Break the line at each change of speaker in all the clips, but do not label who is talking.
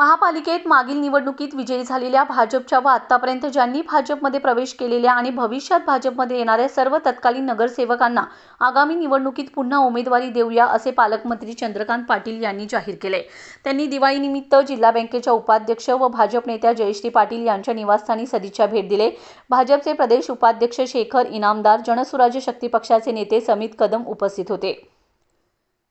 महापालिकेत मागील निवडणुकीत विजयी झालेल्या भाजपच्या व आतापर्यंत ज्यांनी भाजपमध्ये प्रवेश केलेल्या आणि भविष्यात भाजपमध्ये येणाऱ्या सर्व तत्कालीन नगरसेवकांना आगामी निवडणुकीत पुन्हा उमेदवारी देऊया असे पालकमंत्री चंद्रकांत पाटील यांनी जाहीर केले. त्यांनी दिवाळीनिमित्त जिल्हा बँकेच्या उपाध्यक्ष व भाजप नेत्या जयश्री पाटील यांच्या निवासस्थानी सदिच्छा भेट दिले. भाजपचे प्रदेश उपाध्यक्ष शेखर इनामदार जनसुराज्य शक्ती पक्षाचे नेते समित कदम उपस्थित होते.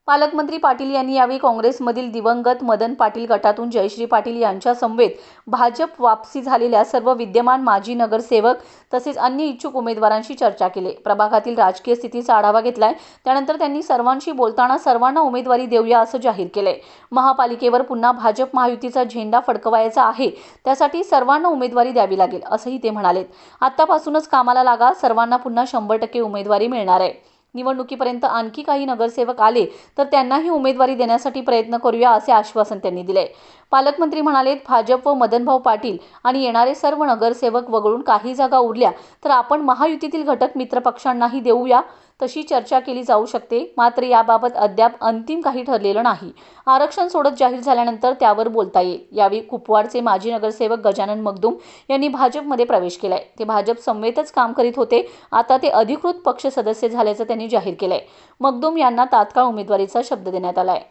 पालकमंत्री पाटील यांनी यावेळी काँग्रेसमधील दिवंगत मदन पाटील गटातून जयश्री पाटील यांच्या समवेत भाजप वापसी झालेल्या सर्व विद्यमान माजी नगरसेवक तसेच अन्य इच्छुक उमेदवारांशी चर्चा केली. प्रभागातील राजकीय स्थितीचा आढावा घेतलाय. त्यानंतर त्यांनी सर्वांशी बोलताना सर्वांना उमेदवारी देऊया असं जाहीर केलंय. महापालिकेवर पुन्हा भाजप महायुतीचा झेंडा फडकवायचा आहे. त्यासाठी सर्वांना उमेदवारी द्यावी लागेल असंही ते म्हणाले आत्तापासूनच कामाला लागा. सर्वांना पुन्हा शंभर टक्के उमेदवारी मिळणार आहे. निवडणुकीपर्यंत आणखी काही नगरसेवक आले तर त्यांनाही उमेदवारी देण्यासाठी प्रयत्न करूया असे आश्वासन त्यांनी दिले. पालकमंत्री म्हणालेत भाजप व मदनभाऊ पाटील आणि येणारे सर्व नगरसेवक वगळून काही जागा उरल्या तर आपण महायुतीतील घटक मित्र पक्षांनाही देऊया. तशी चर्चा केली जाऊ शकते मात्र याबाबत अद्याप अंतिम काही ठरलेलं नाही. आरक्षण सोडत जाहीर झाल्यानंतर त्यावर बोलता येईल. यावेळी कुपवाडचे माजी नगरसेवक गजानन मगदूम यांनी भाजपमध्ये प्रवेश केलाय. ते भाजप संवेतच काम करीत होते. आता ते अधिकृत पक्ष सदस्य झाल्याचं त्यांनी जाहीर केलंय. मगदूम यांना तात्काळ उमेदवारीचा शब्द देण्यात आलाय.